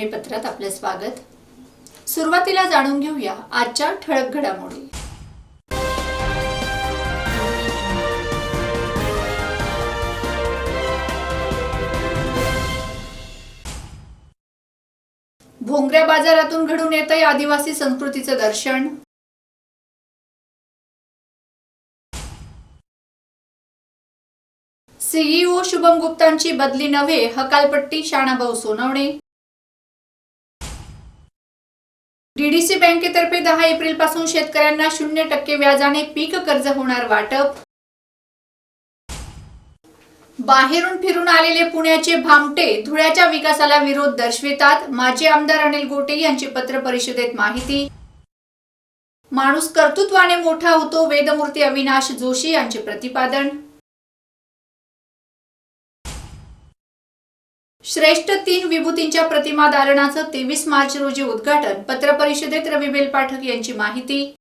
बातमीपत्रात आपले स्वागत. सुरुवातीला जाणून घेऊया आजच्या ठळक घडामोडी. भोंगऱ्या बाजारातून घडून येत आहे आदिवासी संस्कृतीचं दर्शन. सीईओ शुभम गुप्तांची बदली नव्हे हकालपट्टी शाणाभाऊ सोनवणे. डीडीसी बँकेतर्फे दहा एप्रिलपासून शेतकऱ्यांना शून्य टक्के व्याजाने पीक कर्ज होणार वाटप. बाहेरून फिरून आलेले पुण्याचे भामटे धुळ्याच्या विकासाला विरोध दर्शवितात. माजी आमदार अनिल गोटे यांची पत्र परिषदेत माहिती. माणूस कर्तृत्वाने मोठा होतो वेदमूर्ती अविनाश जोशी यांचे प्रतिपादन. श्रेष्ठ तीन विभूतींच्या प्रतिमा दालनाचं तेवीस मार्च रोजी उद्घाटन पत्रपरिषदेत रवी बेलपाठक यांची माहिती.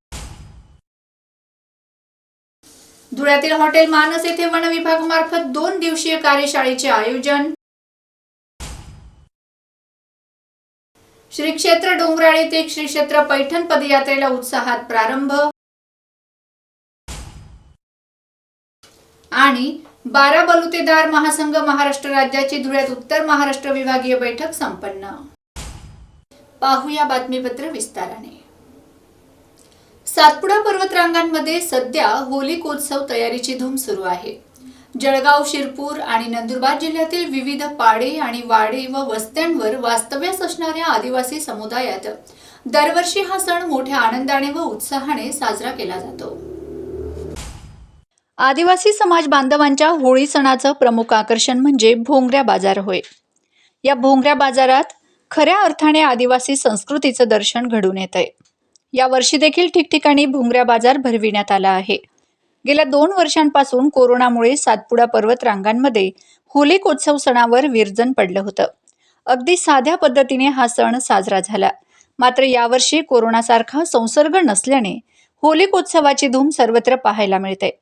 धुळ्यातील हॉटेल मानस येथे वन विभागामार्फत दोन दिवसीय कार्यशाळेचे आयोजन. श्री क्षेत्र डोंगराळे ते श्री क्षेत्र पैठण पदयात्रेला उत्साहात प्रारंभ. आणि बारा बलुतेदार महासंघ महाराष्ट्र राज्याची धुळ्यात उत्तर महाराष्ट्र विभागीय बैठक संपन्न. पाहूया बातमीपत्र विस्ताराने. सातपुडा पर्वतरांगांमध्ये सध्या होलिकोत्सव तयारीची धूम सुरू आहे. जळगाव शिरपूर आणि नंदुरबार जिल्ह्यातील विविध पाडे आणि वाडे व वस्त्यांवर वास्तव्यास असणाऱ्या आदिवासी समुदायात दरवर्षी हा सण मोठ्या आनंदाने व उत्साहाने साजरा केला जातो. आदिवासी समाज बांधवांच्या होळी सणाचं प्रमुख आकर्षण म्हणजे भोंगऱ्या बाजार होय. या भोंगऱ्या बाजारात खऱ्या अर्थाने आदिवासी संस्कृतीचं दर्शन घडून येत आहे या वर्षी देखील ठिकठिकाणी भोंगऱ्या बाजार भरविण्यात आला आहे. गेल्या दोन वर्षांपासून कोरोनामुळे सातपुडा पर्वत रांगांमध्ये होलिकोत्सव सणावर विरजन पडलं होतं. अगदी साध्या पद्धतीने हा सण साजरा झाला. मात्र यावर्षी कोरोनासारखा संसर्ग नसल्याने होलिकोत्सवाची धूम सर्वत्र पाहायला मिळते.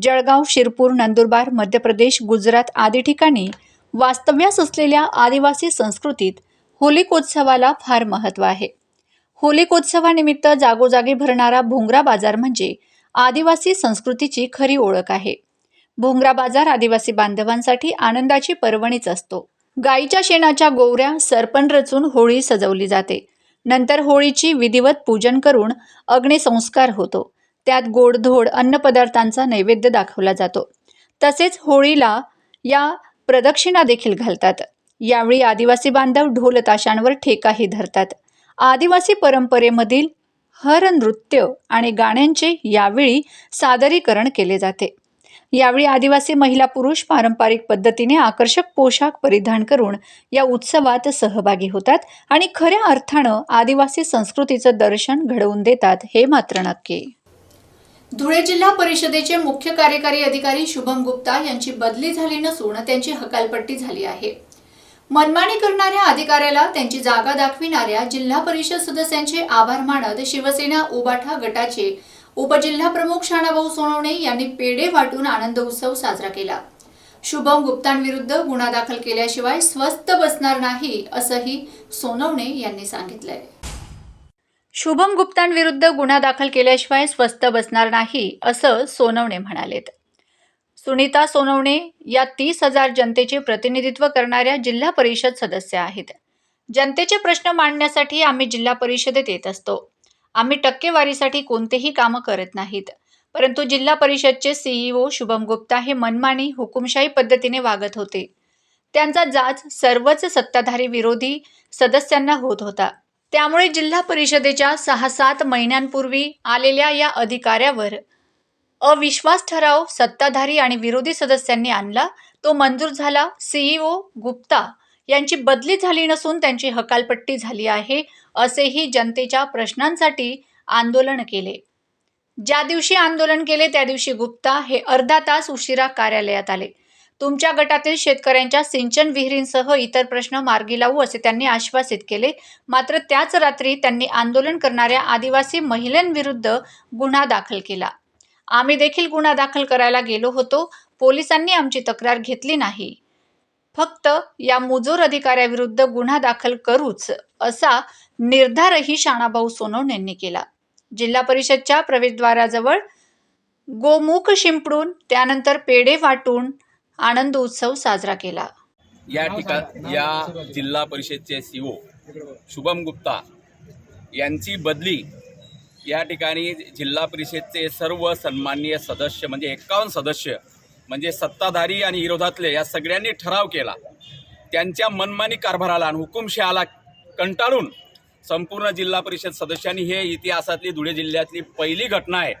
जळगाव शिरपूर नंदुरबार मध्य प्रदेश गुजरात आदी ठिकाणी वास्तव्यास असलेल्या आदिवासी संस्कृतीत होलिकोत्सवाला फार महत्त्व आहे. होलिकोत्सवानिमित्त जागोजागी भरणारा भोंगरा बाजार म्हणजे आदिवासी संस्कृतीची खरी ओळख आहे. भोंगरा बाजार आदिवासी बांधवांसाठी आनंदाची पर्वणीच असतो. गाईच्या शेणाच्या गोवऱ्या सरपण रचून होळी सजवली जाते. नंतर होळीची विधिवत पूजन करून अग्निसंस्कार होतो. त्यात गोडधोड अन्नपदार्थांचा नैवेद्य दाखवला जातो. तसेच होळीला या प्रदक्षिणा देखील घालतात. यावेळी आदिवासी बांधव ढोल ताशांवर ठेकाही धरतात. आदिवासी परंपरेमधील हर नृत्य आणि गाण्यांचे यावेळी सादरीकरण केले जाते. यावेळी आदिवासी महिला पुरुष पारंपरिक पद्धतीने आकर्षक पोशाख परिधान करून या उत्सवात सहभागी होतात आणि खऱ्या अर्थानं आदिवासी संस्कृतीचं दर्शन घडवून देतात हे मात्र नक्की. धुळे जिल्हा परिषदेचे मुख्य कार्यकारी अधिकारी शुभम गुप्ता यांची बदली झाली नसून त्यांची हकालपट्टी झाली आहे. मनमानी करणाऱ्या अधिकाऱ्याला त्यांची जागा दाखविणाऱ्या जिल्हा परिषद सदस्यांचे आभार मानत शिवसेना उबाठा गटाचे उपजिल्हा प्रमुख शाणाभाऊ सोनवणे यांनी पेढे वाटून आनंद उत्सव साजरा केला. शुभम गुप्तांविरुद्ध गुन्हा दाखल केल्याशिवाय स्वस्त बसणार नाही असंही सोनवणे यांनी सांगितलंय. शुभम गुप्तांविरुद्ध गुन्हा दाखल केल्याशिवाय स्वस्त बसणार नाही असं सोनवणे म्हणालेत. सुनीता सोनवणे या तीस हजार जनतेचे प्रतिनिधित्व करणाऱ्या जिल्हा परिषद सदस्य आहेत. जनतेचे प्रश्न मांडण्यासाठी आम्ही जिल्हा परिषदेत येत असतो. आम्ही टक्केवारीसाठी कोणतेही कामं करत नाहीत. परंतु जिल्हा परिषदचे सीईओ शुभम गुप्ता हे मनमानी हुकुमशाही पद्धतीने वागत होते. त्यांचा जाच सर्वच सत्ताधारी विरोधी सदस्यांना होत होता. त्यामुळे जिल्हा परिषदेच्या सहा सात महिन्यांपूर्वी आलेल्या या अधिकाऱ्यावर अविश्वास ठराव सत्ताधारी आणि विरोधी सदस्यांनी आणला. तो मंजूर झाला. सीईओ गुप्ता यांची बदली झाली नसून त्यांची हकालपट्टी झाली आहे असेही जनतेच्या प्रश्नांसाठी आंदोलन केले. ज्या दिवशी आंदोलन केले त्या दिवशी गुप्ता हे अर्धा तास उशिरा कार्यालयात आले. तुमच्या गटातील शेतकऱ्यांच्या सिंचन विहिरींसह इतर प्रश्न मार्गी लावू असे त्यांनी आश्वासित केले. मात्र त्याच रात्री त्यांनी आंदोलन करणाऱ्या आदिवासी महिलांविरुद्ध गुन्हा दाखल केला. आम्ही देखील गुन्हा दाखल करायला गेलो होतो. पोलिसांनी आमची तक्रार घेतली नाही. फक्त या मुजोर अधिकाऱ्याविरुद्ध गुन्हा दाखल करूच असा निर्धारही शाणाभाऊ सोनवण यांनी केला. जिल्हा परिषदच्या प्रवेशद्वाराजवळ गोमुख शिंपडून त्यानंतर पेढे वाटून आनंदोत्सव साजरा केला. या ठिकाण या जिल्हा परिषदचे सी ओ शुभम गुप्ता यांची बदली या ठिकाणी जिल्हा परिषदचे सर्व सन्माननीय सदस्य म्हणजे एक्कावन्न सदस्य म्हणजे सत्ताधारी आणि विरोधातले या सगळ्यांनी ठराव केला. त्यांच्या मनमानी कारभाराला आणि हुकुमशहाला कंटाळून संपूर्ण जिल्हा परिषद सदस्यांनी हे इतिहासातली धुळे जिल्ह्यातली पहिली घटना आहे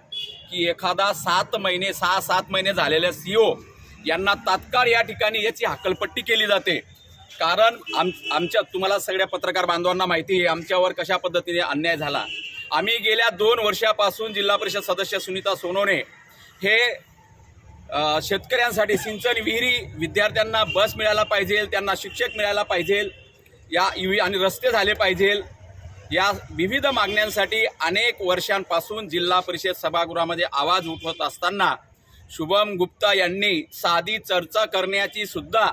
की एखादा सात महिने सहा सात महिने झालेल्या सी ओ यांना तात्काळ या ठिकाणी याची हकलपट्टी केली जाते. कारण आम आमच्या तुम्हाला सगळ्या पत्रकार बांधवांना माहिती आहे आमच्यावर कशा पद्धतीने अन्याय झाला. आम्ही गेल्या दोन वर्षापासून जिल्हा परिषद सदस्य सुनीता सोनवणे हे शेतकऱ्यांसाठी सिंचन विहिरी विद्यार्थ्यांना बस मिळायला पाहिजे त्यांना शिक्षक मिळायला पाहिजे या इवी- आणि रस्ते झाले पाहिजे या विविध मागण्यांसाठी अनेक वर्षांपासून जिल्हा परिषद सभागृहामध्ये आवाज उठवत असताना शुभम गुप्ता यांनी साधी चर्चा करण्याची सुद्धा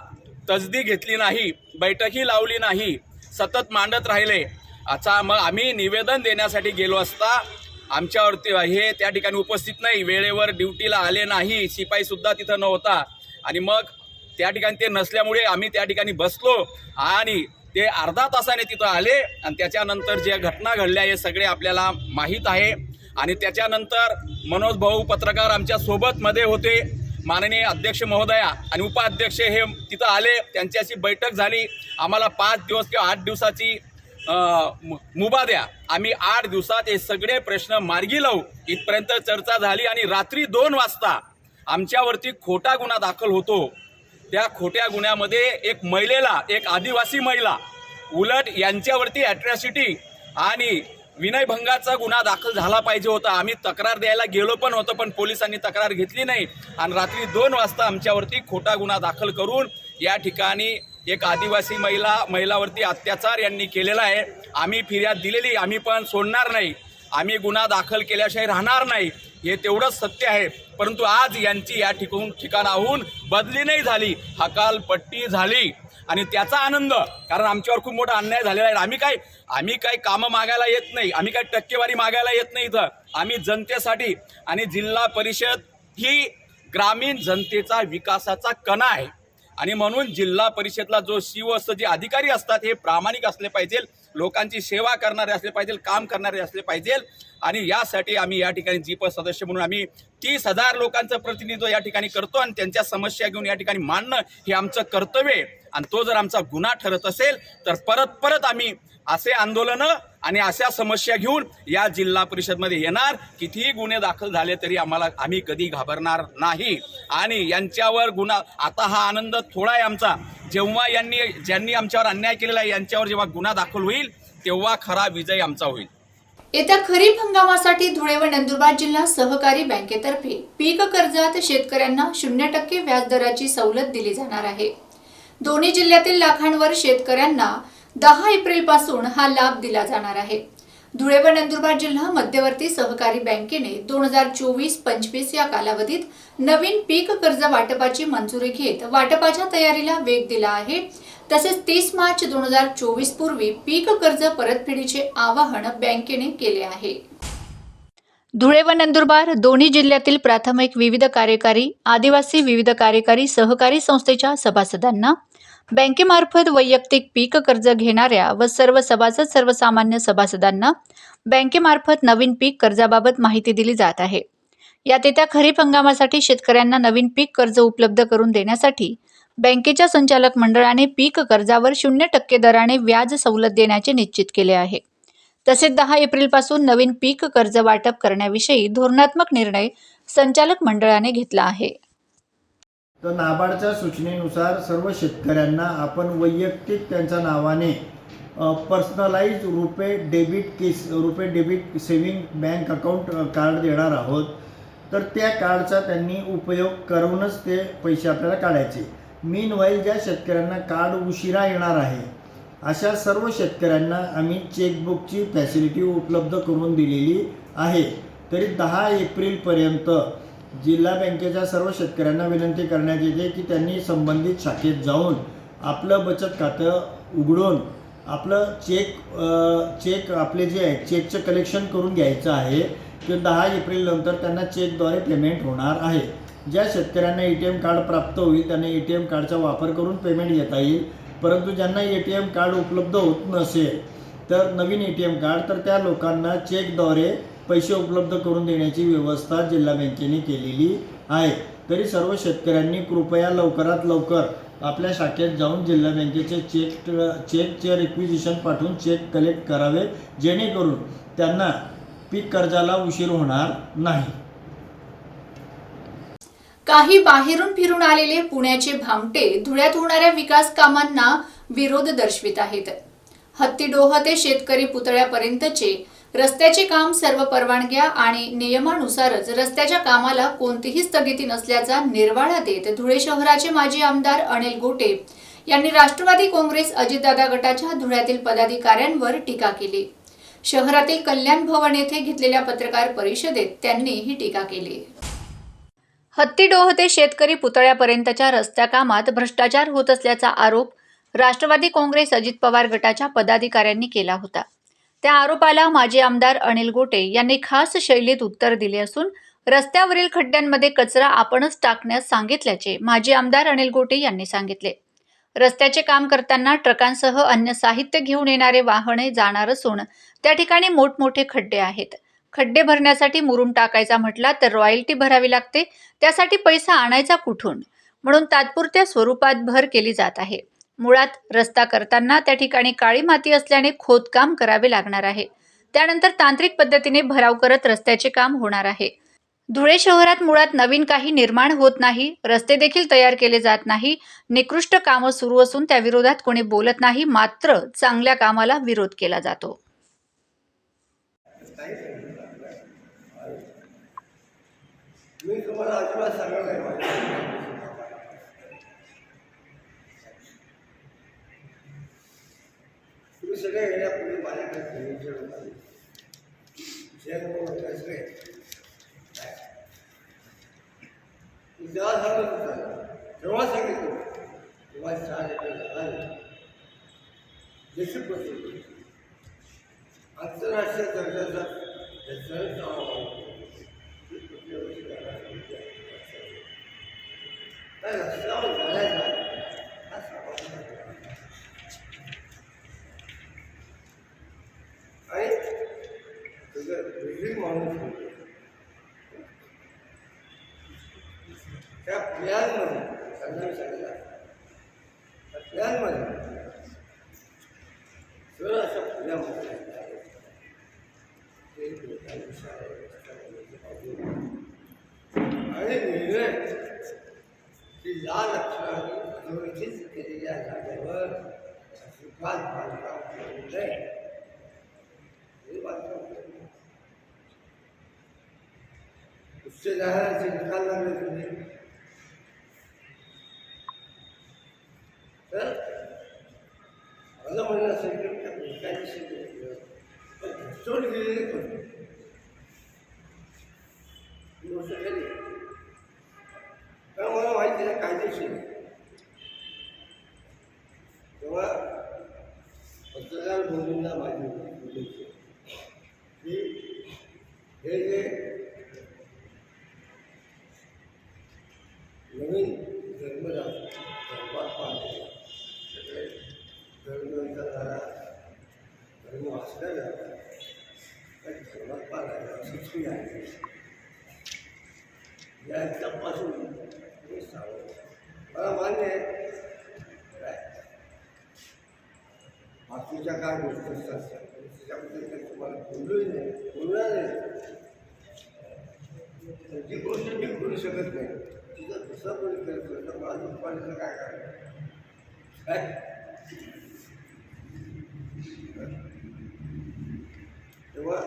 तसदी घेतली नाही बैठकही लावली नाही सतत मांडत राहिले. आता मग आम्ही निवेदन देण्यासाठी गेलो असता आमच्यावरती हे त्या ठिकाणी उपस्थित नाही वेळेवर ड्युटीला आले नाही शिपाईसुद्धा तिथं नव्हता. आणि मग त्या ठिकाणी ते नसल्यामुळे आम्ही त्या ठिकाणी बसलो आणि ते अर्धा तासाने तिथं आले आणि त्याच्यानंतर ज्या घटना घडल्या हे सगळे आपल्याला माहीत आहे. आणि त्याच्यानंतर मनोज भाऊ पत्रकार आमच्या सोबतमध्ये होते. माननीय अध्यक्ष महोदया आणि उपाध्यक्ष हे तिथं आले. त्यांच्याशी बैठक झाली. आम्हाला पाच दिवस किंवा आठ दिवसाची मुभा द्या. आम्ही आठ दिवसात हे सगळे प्रश्न मार्गी लावू. इथपर्यंत चर्चा झाली आणि रात्री दोन वाजता आमच्यावरती खोटा गुन्हा दाखल होतो. त्या खोट्या गुन्ह्यामध्ये एक महिलेला एक आदिवासी महिला उलट यांच्यावरती ॲट्रॅसिटी आणि विनयभंगाचा गुन्हा दाखल झाला पाहिजे होता. आम्ही तक्रार द्यायला गेलो पण होतो पण पोलिसांनी तक्रार घेतली नाही. आणि रात्री दोन वाजता आमच्यावरती खोटा गुन्हा दाखल करून या ठिकाणी एक आदिवासी महिला महिलावरती अत्याचार यांनी केलेला आहे. आम्ही फिर्याद दिलेली आम्ही पण सोडणार नाही. आम्ही गुन्हा दाखल केल्याशिवाय राहणार नाही. हे तेवढंच सत्य आहे. परंतु आज यांची या ठिकाण ठिकाणाहून बदली नाही झाली. हकालपट्टी झाली. आणि त्याचा आनंद कारण आमच्यावर खूप मोठा अन्याय झालेला आहे. आम्ही काय आम्ही काही कामं मागायला येत नाही आम्ही काही टक्केवारी मागायला येत नाही इथं. आम्ही जनतेसाठी आणि जिल्हा परिषद ही ग्रामीण जनतेचा विकासाचा कणा आहे. आणि म्हणून जिल्हा परिषदला जो शिव असतं जे अधिकारी असतात हे प्रामाणिक असले पाहिजे लोकांची सेवा करणारे असले पाहिजे काम करणारे असले पाहिजे. आणि यासाठी आम्ही या ठिकाणी जीप सदस्य म्हणून आम्ही तीस हजार लोकांचं प्रतिनिधित्व या ठिकाणी करतो आणि त्यांच्या समस्या घेऊन या ठिकाणी मांडणं हे आमचं कर्तव्य आहे. आणि तो जर आमचा गुन्हा ठरत असेल तर परत परत आम्ही असे आंदोलनं आणि अशा समस्या घेऊन या जिल्हा परिषदमध्ये येणार. कितीही गुन्हे दाखल झाले तरी आम्हाला आम्ही कधी घाबरणार नाही. आणि यांच्यावर गुन्हा आता हा आनंद थोडा आहे आमचा. जेव्हा यांनी ज्यांनी आमच्यावर अन्याय केलेला आहे यांच्यावर जेव्हा गुन्हा दाखल होईल तेव्हा खरा विजय आमचा होईल. येत्या खरीप हंगामासाठी धुळे व नंदुरबार जिल्हा सहकारी बँकेतर्फे पीक कर्जात शेतकऱ्यांना शून्य टक्के व्याजदराची सवलत दिली जाणार आहे. दोन्ही जिल्ह्यातील लाखांवर शेतकऱ्यांना दहा एप्रिलपासून हा लाभ दिला जाणार आहे. धुळे व नंदुरबार जिल्हा मध्यवर्ती सहकारी बँकेने दोन हजार चोवीस पंचवीस या कालावधीत नवीन पीक कर्ज वाटपाची मंजुरी घेत वाटपाच्या तयारीला वेग दिला आहे. तसेच तीस मार्च दोन हजार चोवीस पूर्वी पीक कर्ज परतफेडीचे आवाहन बँकेने केले आहे. धुळे व नंदुरबार दोन्ही जिल्ह्यातील प्राथमिक विविध कार्यकारी आदिवासी विविध कार्यकारी सहकारी संस्थेच्या सभासदांना बँकेमार्फत वैयक्तिक पीक कर्ज घेणाऱ्या व सर्व सभासद सर्वसामान्य सभासदांना बँकेमार्फत नवीन पीक कर्जाबाबत माहिती दिली जात आहे. यात येत्या खरीप हंगामासाठी शेतकऱ्यांना नवीन पीक कर्ज उपलब्ध करून देण्यासाठी बँकेच्या संचालक मंडळाने पीक कर्जावर शून्य टक्के दराने व्याज सवलत देण्याचे निश्चित केले आहे. तसेच दहा एप्रिलपासून नवीन पीक कर्ज वाटप करण्याविषयी धोरणात्मक निर्णय संचालक मंडळाने घेतला आहे. तर नाबार्डच्या सूचनेनुसार सर्व शेतकऱ्यांना आपण वैयक्तिक त्यांच्या नावाने पर्सनलाइज रुपे डेबिट केस RuPay debit saving bank account card देणार आहोत. तर त्या कार्डचा त्यांनी उपयोग करूनच ते पैसे आपल्याला काढायचे. मीन वाईल ज्या शेतकऱ्यांना कार्ड उशिरा येणार आहे अशा सर्व शेतकऱ्यांना आम्ही चेकबुकची फॅसिलिटी उपलब्ध करून दिलेली आहे. तरी दहा एप्रिलपर्यंत जिल्हा बँकेच्या सर्व शेतकऱ्यांना विनंती करण्यात येते की त्यांनी संबंधित शाखेत जाऊन आपलं बचत खातं उघडून आपलं चेक चेक आपले जे आहे चेकचं कलेक्शन करून घ्यायचं आहे ते दहा एप्रिलनंतर त्यांना चेकद्वारे पेमेंट होणार आहे. ज्या शेतकऱ्यांना ए टी एम कार्ड प्राप्त होईल त्यांना ए टी एम कार्डचा वापर करून पेमेंट घेता येईल. परंतु ज्यांना ए टी एम कार्ड उपलब्ध होत नसेल तर नवीन ए टी एम कार्ड तर त्या लोकांना चेकद्वारे पैसे उपलब्ध करून देण्याची व्यवस्था जिल्हा बँकेने केलेली आहे. तरी सर्व शेतकऱ्यांनी कृपया लवकरात लवकर आपल्या शाखेत जाऊन जिल्हा बँकेचे चेक चेकचे रिक्विजिशन पाठवून चेक कलेक्ट करावे जेणेकरून त्यांना पीक कर्जाला उशीर होणार नाही. काही बाहेरून फिरून आलेले पुण्याचे भामटे धुळ्यात होणाऱ्या विकास कामांना विरोध दर्शवित आहेत. हत्तीडोह ते शेतकरी पुतळ्यापर्यंतचे रस्त्याचे काम सर्व परवानग्या आणि नियमानुसारच रस्त्याच्या कामाला कोणतीही स्थगिती नसल्याचा निर्वाळा देत धुळे शहराचे माजी आमदार अनिल गोटे यांनी राष्ट्रवादी काँग्रेस अजितदादा गटाच्या धुळ्यातील पदाधिकाऱ्यांवर टीका केली. शहरातील कल्याण भवन येथे घेतलेल्या पत्रकार परिषदेत त्यांनी ही टीका केली. हत्तीडोह ते शेतकरी पुतळ्यापर्यंतच्या रस्त्या कामात भ्रष्टाचार होत असल्याचा आरोप राष्ट्रवादी काँग्रेस अजित पवार गटाच्या पदाधिकाऱ्यांनी केला होता. त्या आरोपाला माजी आमदार अनिल गोटे यांनी खास शैलीत उत्तर दिले असून रस्त्यावरील खड्ड्यांमध्ये कचरा आपणच टाकण्यास सांगितल्याचे माजी आमदार अनिल गोटे यांनी सांगितले. रस्त्याचे काम करताना ट्रकांसह अन्य साहित्य घेऊन येणारे वाहने जाणार असून त्या ठिकाणी मोठमोठे खड्डे आहेत. खड्डे भरण्यासाठी मुरुम टाकायचा म्हटला तर रॉयल्टी भरावी लागते त्यासाठी पैसा आणायचा कुठून? म्हणून तात्पुरत्या स्वरूपात भर केली जात आहे. मुळात रस्ता करताना त्या ठिकाणी काळी माती असल्याने खोदकाम करावे लागणार आहे. त्यानंतर तांत्रिक पद्धतीने भराव करत रस्त्याचे काम होणार आहे. धुळे शहरात मुळात नवीन काही निर्माण होत नाही रस्ते देखील तयार केले जात नाही निकृष्ट कामं सुरू असून त्या विरोधात कोणी बोलत नाही मात्र चांगल्या कामाला विरोध केला जातो. मी तुम्हाला तुम्ही सगळे येण्यापूर्वी माझ्याकडे सांगितलं होतं. जेव्हा सांगत होता तेव्हा सांगितलं तेव्हा चार पद्धती आंतरराष्ट्रीय दर्जाचा त्याचं नाव काय रस्त्यावर बिल्डिंग माणूस होतो. سلالة القلم बाकीच्या काय गोष्टी असतात त्याच्याबद्दल काही तुम्हाला बोललोही नाही बोलणार नाही. जी गोष्ट मी करू शकत नाही तिचं दुसरा कोणी करतो तर मला दुपारीचं काय काय? तेव्हा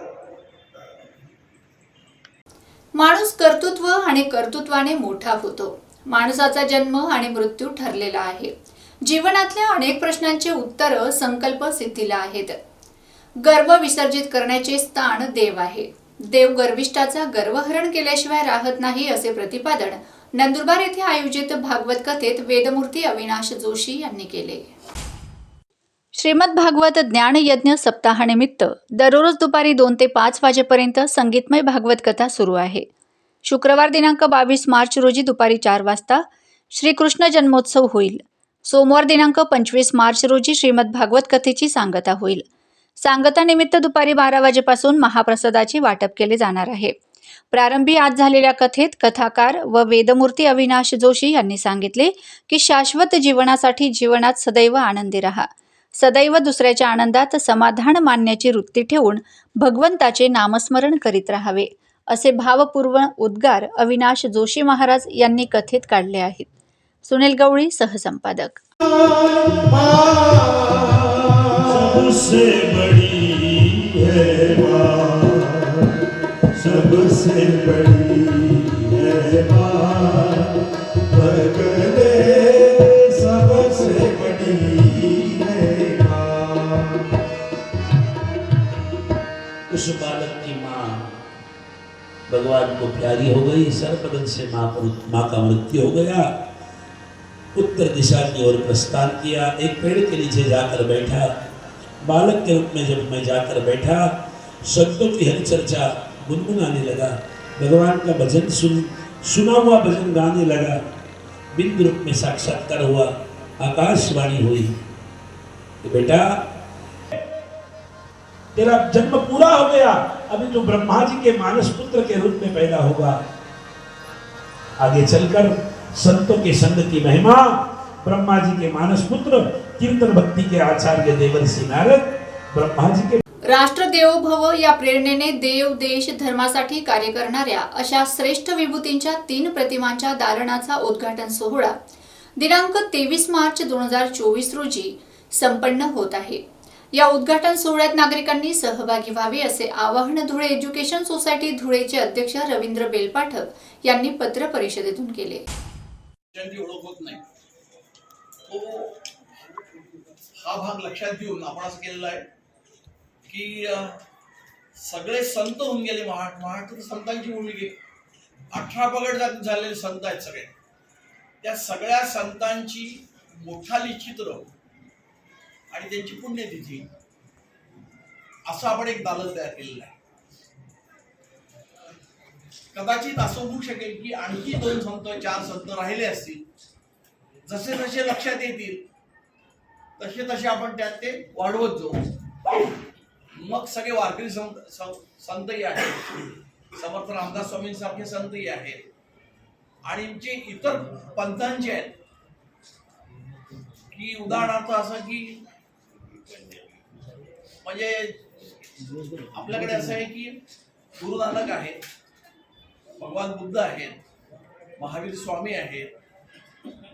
माणूस कर्तृत्व आणि कर्तृत्वाने मोठा होतो. माणसाचा जन्म आणि मृत्यू ठरलेला आहे. जीवनातल्या अनेक प्रश्नांची उत्तरं संकल्प सिद्धीला आहेत. गर्व विसर्जित करण्याचे स्थान देव आहे. देव गर्विष्ठाचा गर्वहरण केल्याशिवाय राहत नाही असे प्रतिपादन नंदुरबार येथे आयोजित भागवत कथेत वेदमूर्ती अविनाश जोशी यांनी केले. श्रीमद भागवत ज्ञान यज्ञ सप्ताहानिमित्त दररोज दुपारी दोन ते पाच वाजेपर्यंत संगीतमय भागवत कथा सुरू आहे. शुक्रवार दिनांक बावीस मार्च रोजी दुपारी चार वाजता श्रीकृष्ण जन्मोत्सव होईल. सोमवार दिनांक पंचवीस मार्च रोजी श्रीमद भागवत कथेची सांगता होईल. सांगतानिमित्त दुपारी बारा वाजेपासून महाप्रसादाचे वाटप केले जाणार आहे. प्रारंभी आज झालेल्या कथेत कथाकार व वेदमूर्ती अविनाश जोशी यांनी सांगितले की शाश्वत जीवनासाठी जीवनात सदैव आनंदी राहा. सदैव दुसऱ्याच्या आनंदात समाधान मानण्याची वृत्ती ठेवून भगवंताचे नामस्मरण करीत राहावे असे भावपूर्व उद्गार अविनाश जोशी महाराज यांनी कथेत काढले आहेत. सुनील गवळी सहसंपादक. सबसे बड़ी है सबसे बड़ी है सबसे बड़ी है उस बालक की माँ भगवान को प्यारी हो गई सर्पदन से माँ माँ का मृत्यु हो गया। उत्तर दिशा की ओर प्रस्थान किया, एक पेड़ के नीचे जाकर बैठा। बालक के रूप में जब मैं जाकर बैठा, शब्दों की हरि चर्चा गुनगुनाने लगा। भगवान का भजन सुन, सुना हुआ भजन गाने लगा। बिंदु रूप में साक्षात्कार हुआ, आकाशवाणी हुई। कि बेटा, तेरा जन्म पूरा हो गया। अभी तो ब्रह्मा जी के मानस पुत्र के रूप में पैदा होगा। आगे चलकर संतों के संग की महिमा ब्रह्मा जी के मानस पुत्र कीर्तन भक्ति के आचार्य देवर्षि नारद ब्रह्मा जी के राष्ट्र देवो भव या प्रेरणेने देव देश धर्मासाठी कार्य करणाऱ्या अशा श्रेष्ठ विभूतींच्या तीन प्रतिमांच्या दालनाचा उद्घाटन सोहळा दिनांक तेवीस मार्च दोन हजार चोवीस रोजी संपन्न होत आहे. या उद्घाटन सोहळ्यात नागरिकांनी सहभागी व्हावे असे आवाहन धुळे एज्युकेशन सोसायटी धुळेचे अध्यक्ष रवींद्र बेलपाठक यांनी पत्र परिषदेतून केले. त्यांची ओळख होत नाही. तो हा भाग लक्षात घेऊन आपण असं केलेलं आहे की सगळे संत होऊन गेले. महा महाराष्ट्र संतांची भूमी अठरा पगड जात झालेले संत आहेत सगळे. त्या सगळ्या संतांची मोठाली चित्र आणि त्यांची पुण्यतिथी. असं आपण एक दालन तयार केलेलं आहे. कदाचित असं होऊ शकेल की आणखी दोन संत चार संत राहिले असतील. जसे जसे लक्षात येतील तसे तसे आपण त्यात ते वाढवत जाऊ. मग सगळे वारकरी संत सं- संतही आहेत. समर्थ रामदास स्वामींसारखे संतही आहेत. आणि जे इतर पंथांचे आहेत की उदाहरणार्थ असं की म्हणजे आपल्याकडे असं आहे की गुरु नानक आहेत. भगवान बुद्ध आहेत महावीर स्वामी आहेत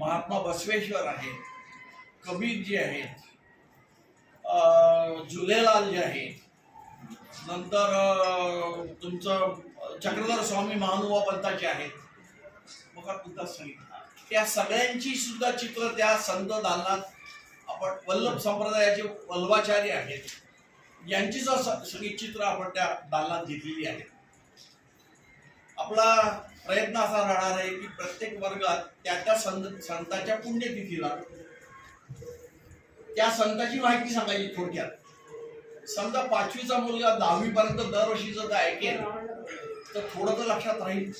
महात्मा बसवेश्वर आहेत कबीरजी आहेत झुलेलाल जे आहेत. नंतर तुमचं चक्रधर स्वामी महानुभा पंथाचे आहेत. मग बुद्धा सांगितलं त्या सगळ्यांची सुद्धा चित्र त्या संत दालनात आपण वल्लभ संप्रदायाचे वल्लभाचार्य आहेत. यांची जर स- सगळी चित्र आपण त्या दालनात घेतलेली आहेत. आपला प्रयत्न असा राहणार आहे की प्रत्येक वर्गात त्या त्या संत संताच्या पुण्यतिथीला त्या संताची माहिती सांगायची थोडक्यात. समजा पाचवीचा मुलगा दहावी पर्यंत दरवर्षी जर ऐकेल तर थोडं तर लक्षात राहील.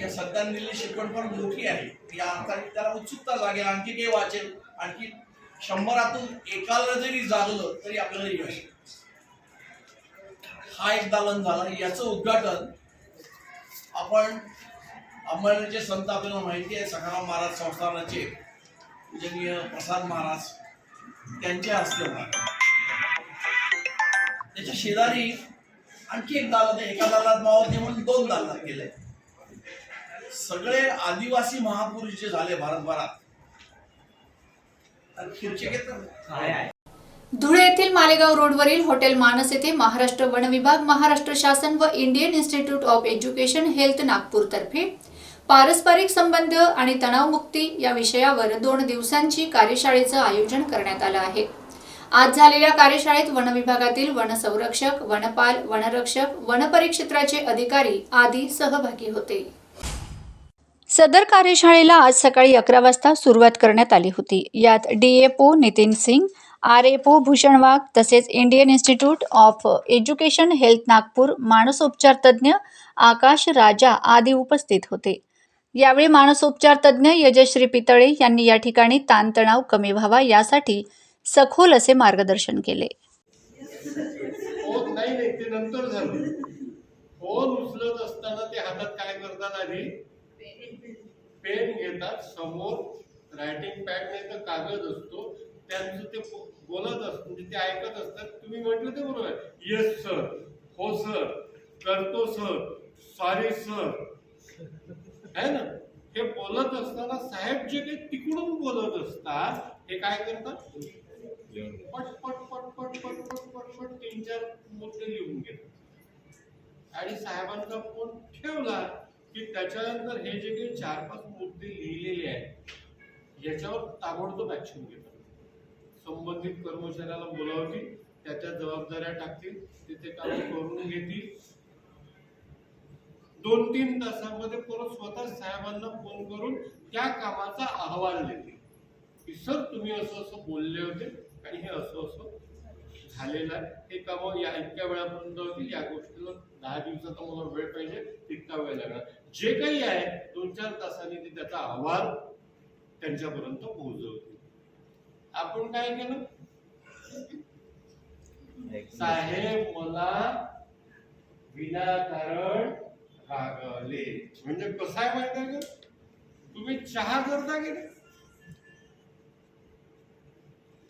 या संतांनी दिलेली शिकवण पण मोठी आहे. या अर्थाने त्याला उत्सुकता लागेल आणखी काही वाचेल आणखी शंभरातून एकाला जरी जागलं तरी आपल्याला यश हा एक दालन झाला. याचं उद्घाटन आपण अंमळनेरचे संत आपल्याला माहिती आहे सखाराम महाराज संस्थानाचे पूजनीय प्रसाद महाराज त्यांच्या हस्ते होणार. त्याच्या शेजारी आणखी एक दालन एका दालनात मावते म्हणून दोन दालनात केले सगळे आदिवासी महापुरुष जे झाले भारतभरात. तर खुर्ची धुळे येथील मालेगाव रोडवरील हॉटेल मानस येथे महाराष्ट्र वन विभाग महाराष्ट्र शासन व Indian Institute of Education Health नागपूरतर्फे पारस्परिक संबंध आणि तणावमुक्ती या विषयावर दोन दिवसांची कार्यशाळेचं आयोजन करण्यात आलं आहे. आज झालेल्या कार्यशाळेत वन विभागातील वन संरक्षक वनपाल वनरक्षक वनपरिक्षेत्राचे अधिकारी आदी सहभागी होते. सदर कार्यशाळेला आज सकाळी अकरा वाजता सुरुवात करण्यात आली होती. यात DAPO Nitin Singh R APO Bhushan Wagh तसेच Indian Institute of Education Health Nagpur मानसोपचार तज्ज्ञ आकाश राजा आदी उपस्थित होते. यावेळी मानसोपचार तज्ज्ञ यजश्री पितळे यांनी या ठिकाणी ताणतणाव कमी व्हावा यासाठी सखोल असे मार्गदर्शन केले. फोन नाही नाही ते नंतर झालं. फोन उचलत असताना ते हातात काय करतात आधी? पेन. घेतात समोर रायटिंग पॅड नाही तर कागद असतो. त्यांचं ते बोलत असत म्हणजे ते ऐकत असतात. तुम्ही म्हटलं ते बरोबर येस सर हो सर करतो सर सॉरी सर आहे ना? हे बोलत असताना साहेब जे काही तिकडून बोलत असतात हे काय करतात? पट पट पट पट पट पट पट पट तीन चार मुद्दे लिहून घेतात. आणि साहेबांचा फोन ठेवला की त्याच्यानंतर हे जे काही चार पाच मुद्दे लिहिलेले आहेत याच्यावर ताबडतोब ऍक्शन घेतात. संबंधित कर्मचाऱ्याला बोलावतील त्याच्या जबाबदाऱ्या टाकतील तिथे काम करून घेतील. दोन तीन तासामध्ये परत स्वतः साहेबांना फोन करून त्या कामाचा अहवाल देतील. की सर तुम्ही असं असं बोलले होते आणि हे असं असं झालेलं आहे. हे काम या इतक्या वेळापर्यंत होतील या गोष्टीला दहा दिवसाचा मला वेळ पाहिजे तितका वेळ लागणार. जे काही आहे दोन चार तासांनी ते त्याचा अहवाल त्यांच्यापर्यंत पोहोचवतील. आपण काय केलं? साहेब मला विनाकारण रागवले म्हणजे कसं आहे माहिती आहे तुम्ही चहा करता की नाही?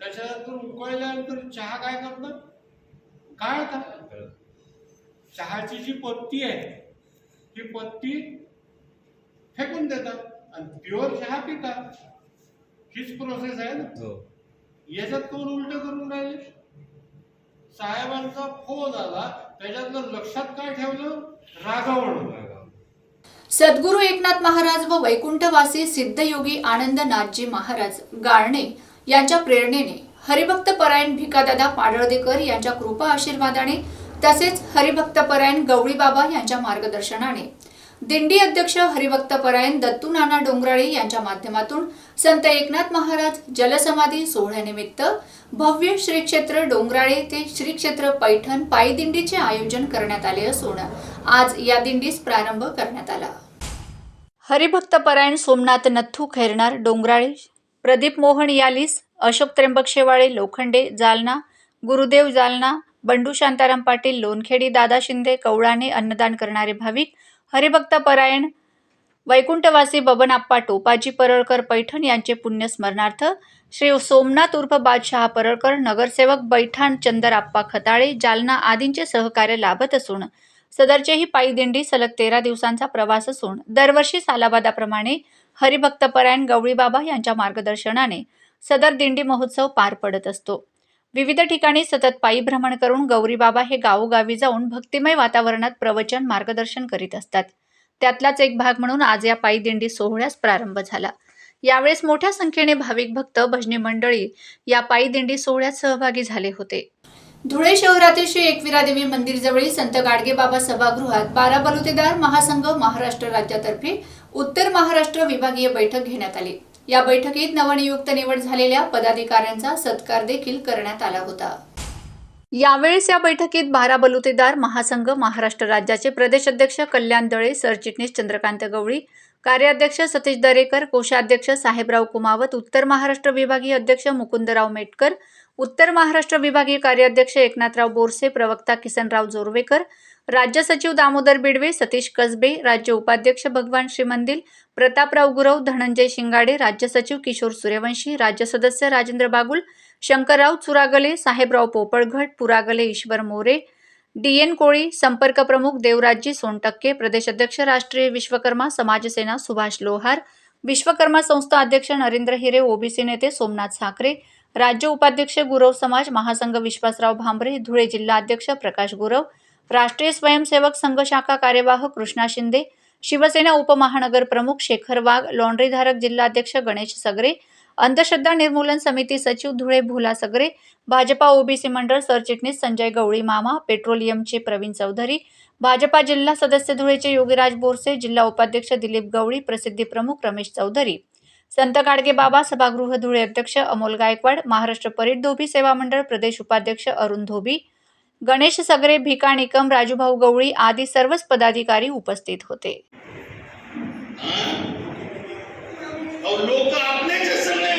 त्याच्यानंतर उकळल्यानंतर चहा काय करतात काय चहाची जी पत्ती आहे ती पत्ती फेकून देतात आणि प्युअर चहा पितात हीच प्रोसेस आहे ना? याच्यात कोण उलट करून राहिले? साहेबांचा फोन आला त्याच्यातलं लक्षात काय ठेवलं? रागावण सद्गुरू एकनाथ महाराज व वैकुंठवासी सिद्धयोगी आनंदनाथजी महाराज गाळणे यांच्या प्रेरणेने हरिभक्त परायण भिकादादा पाडळदेकर यांच्या कृपा आशीर्वादाने तसेच हरिभक्त परायण गवळी बाबा यांच्या मार्गदर्शनाने दिंडी अध्यक्ष हरिभक्त परायण दत्तू नाना डोंगराळे यांच्या माध्यमातून संत एकनाथ महाराज जलसमाधी सोहळ्यानिमित्त भव्य श्री क्षेत्र डोंगराळे ते श्री क्षेत्र पैठण पायी दिंडीचे आयोजन करण्यात आले असून आज या दिंडीस प्रारंभ करण्यात आला. हरिभक्त परायण सोमनाथ नथू खैरनार डोंगराळे प्रदीप मोहन यालीस अशोक त्र्यंबक शेवाळे लोखंडे जालना गुरुदेव जालना बंडू शांताराम पाटील लोणखेडी दादा शिंदे कवळाने अन्नदान करणारे भाविक हरिभक्त परायण वैकुंठवासी बबनआप्पा टोपाजी परळकर पैठण यांचे पुण्यस्मरणार्थ श्री सोमनाथ उर्फ बादशहा परळकर नगरसेवक बैठाण चंदरआप्पा खताळे जालना आदींचे सहकार्य लाभत असून सदरचे ही पायी दिंडी सलग तेरा दिवसांचा प्रवास असून दरवर्षी सालाबादाप्रमाणे हरिभक्तपरायण गवळीबाबा यांच्या मार्गदर्शनाने सदर दिंडी महोत्सव पार पडत असतो. विविध ठिकाणी सतत पायी भ्रमण करून गौरीबाबा हे गावोगावी जाऊन भक्तिमय वातावरणात प्रवचन मार्गदर्शन करीत असतात. त्यातलाच एक भाग म्हणून आज या पायी दिंडी सोहळ्यास प्रारंभ झाला. यावेळेस मोठ्या संख्येने भाविक भक्त भजनी मंडळी या पायी दिंडी सोहळ्यात सहभागी झाले होते. धुळे शहरातील श्री एकविरा देवी मंदिर जवळील संत गाडगेबाबा सभागृहात बारा बलुतेदार महासंघ महाराष्ट्र राज्यातर्फे उत्तर महाराष्ट्र विभागीय बैठक घेण्यात आली. या बैठकीत नवनियुक्त निवड झालेल्या पदाधिकाऱ्यांचा सत्कार देखील करण्यात आला होता. यावेळेस या बैठकीत बारा बलुतेदार महासंघ महाराष्ट्र राज्याचे प्रदेश अध्यक्ष कल्याण दळे सरचिटणीस चंद्रकांत गवळी कार्याध्यक्ष सतीश दरेकर कोषाध्यक्ष साहेबराव कुमावत उत्तर महाराष्ट्र विभागीय अध्यक्ष मुकुंदराव मेटकर उत्तर महाराष्ट्र विभागीय कार्याध्यक्ष एकनाथराव बोरसे प्रवक्ता किसनराव जोरवेकर राज्य सचिव दामोदर बिडवे सतीश कसबे राज्य उपाध्यक्ष भगवान श्रीमंदिल प्रतापराव गुरव धनंजय शिंगाडे राज्य सचिव किशोर सूर्यवंशी राज्य सदस्य राजेंद्र बागुल शंकरराव चुरागले साहेबराव पोपळघट पुरागले ईश्वर मोरे डी एन कोळी संपर्क प्रमुख देवराजजी सोनटक्के प्रदेशाध्यक्ष राष्ट्रीय विश्वकर्मा समाजसेना सुभाष लोहार विश्वकर्मा संस्था अध्यक्ष नरेंद्र हिरे ओबीसी नेते सोमनाथ साखरे राज्य उपाध्यक्ष गुरव समाज महासंघ विश्वासराव भांबरे धुळे जिल्हा अध्यक्ष प्रकाश गुरव राष्ट्रीय स्वयंसेवक संघ शाखा कार्यवाह कृष्णा शिंदे शिवसेना उपमहानगर प्रमुख शेखर वाघ लॉन्ड्रीधारक जिल्हाध्यक्ष गणेश सगरे अंधश्रद्धा निर्मूलन समिती सचिव धुळे भोला सगरे भाजपा ओबीसी मंडळ सरचिटणीस संजय गवळी मामा पेट्रोलियमचे प्रवीण चौधरी भाजपा जिल्हा सदस्य धुळेचे योगीराज बोरसे जिल्हा उपाध्यक्ष दिलीप गवळी प्रसिद्धी प्रमुख रमेश चौधरी संत गाडगे बाबा सभागृह धुळे अध्यक्ष अमोल गायकवाड महाराष्ट्र परीट धोबी सेवा मंडळ प्रदेश उपाध्यक्ष अरुण धोबी गणेश सगरे भिका निकम राजूभाऊ गवळी आदी सर्वच पदाधिकारी उपस्थित होते. और लोक आपलेच आहे सगळे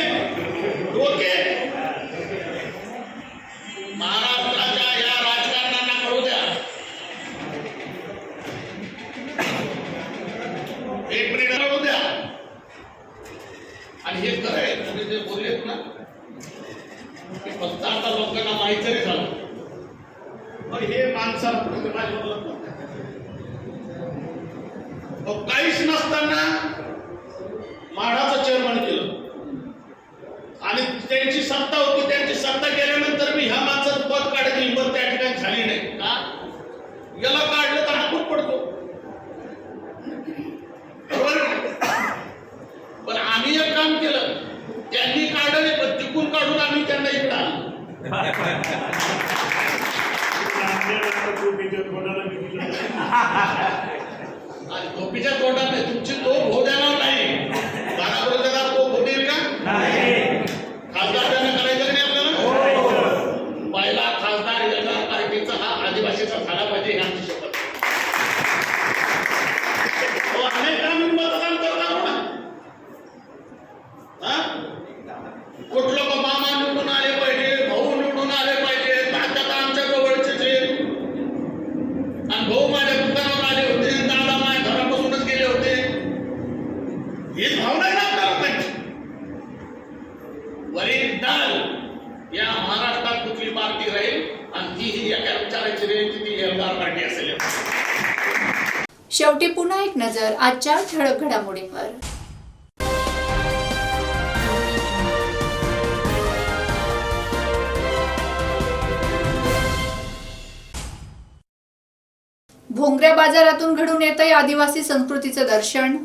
भोंगऱ्या बाजारातून घडून येतंय आदिवासी संस्कृतीचं दर्शन.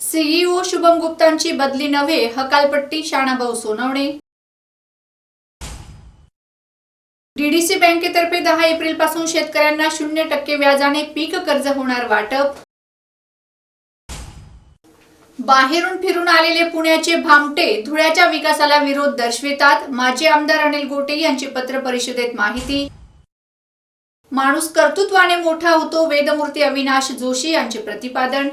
सीईओ शुभम गुप्तांची बदली नव्हे हकालपट्टी शाणाभाऊ सोनवणे. डीडीसी बँकेतर्फे दहा एप्रिलपासून शेतकऱ्यांना शून्य टक्के व्याजाने पीक कर्ज होणार वाटप. बाहेरून फिरून आलेले पुण्याचे भामटे धुळ्याच्या विकासाला विरोध दर्शवितात. माजी आमदार अनिल गोटे यांची पत्र परिषदेत माहिती. माणूस कर्तृत्वाने मोठा होतो वेदमूर्ती अविनाश जोशी यांचे प्रतिपादन.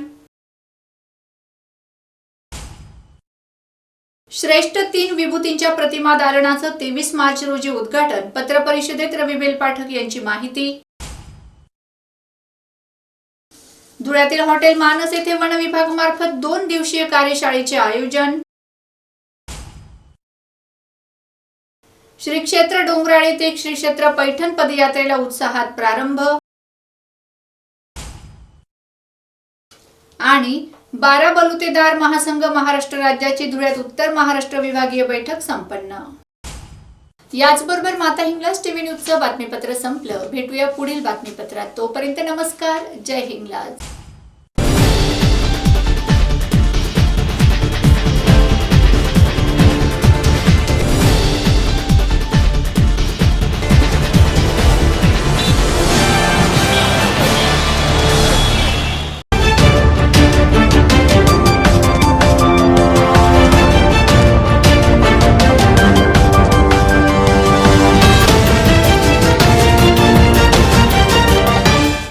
श्रेष्ठ तीन विभूतींच्या प्रतिमा दालनाचं तेवीस मार्च रोजी उद्घाटन. पत्रपरिषदेत रवी बेलपाठक यांची माहिती. धुळ्यातील हॉटेल मानस येथे वन विभागामार्फत दोन दिवसीय कार्यशाळेचे आयोजन. श्री क्षेत्र डोंगराळे ते श्री क्षेत्र पैठण पदयात्रेला उत्साहात प्रारंभ. आणि बारा बलुतेदार महासंघ महाराष्ट्र राज्याची धुळ्यात उत्तर महाराष्ट्र विभागीय बैठक संपन्न. याचबरोबर माता हिंगलाज टीव्ही न्यूजचं बातमीपत्र संपलं. भेटूया पुढील बातमीपत्रात. तोपर्यंत नमस्कार. जय हिंगलाज.